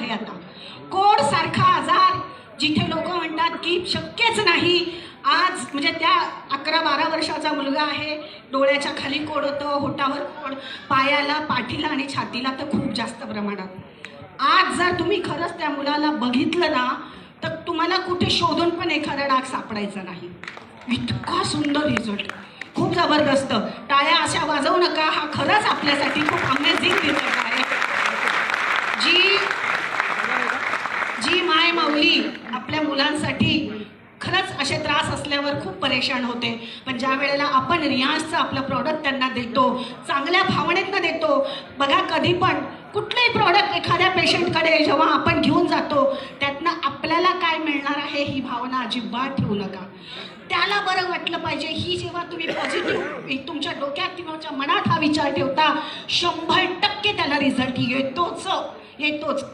आहे आता. कोड सारखा आजार जिथे लोक म्हणतात की शक्यच नाही. आज म्हणजे त्या अकरा बारा वर्षाचा मुलगा आहे. डोळ्याच्या खाली कोड होतं होटावर कोड. पायाला पाठीला आणि छातीला तर खूप जास्त प्रमाणात. आज जर तुम्ही खरंच त्या मुलाला बघितलं ना तर तुम्हाला कुठे शोधून पण एखादा डाग सापडायचा नाही. इतका सुंदर रिझल्ट खूप जबरदस्त. टाळ्या अशा वाजवू नका. हा खरंच आपल्यासाठी खूप अमेझिंग रिझल्ट आहे. माय माऊली. आपल्या मुलांसाठी खरंच असे त्रास असल्यावर खूप परेशान होते. पण ज्या वेळेला आपण रियाजचं आपलं प्रॉडक्ट त्यांना देतो चांगल्या भावनेतनं देतो बघा कधी पण कुठलंही प्रॉडक्ट एखाद्या पेशंटकडे जेव्हा आपण घेऊन जातो त्यातनं आपल्याला काय मिळणार आहे ही भावना अजिबात ठेवू नका. त्याला बरं वाटलं पाहिजे ही जेव्हा तुम्ही पॉझिटिव्ह तुमच्या डोक्यात किंवा तुमच्या मनात हा विचार ठेवता शंभर टक्के त्याला रिझल्ट येतोच येतोच.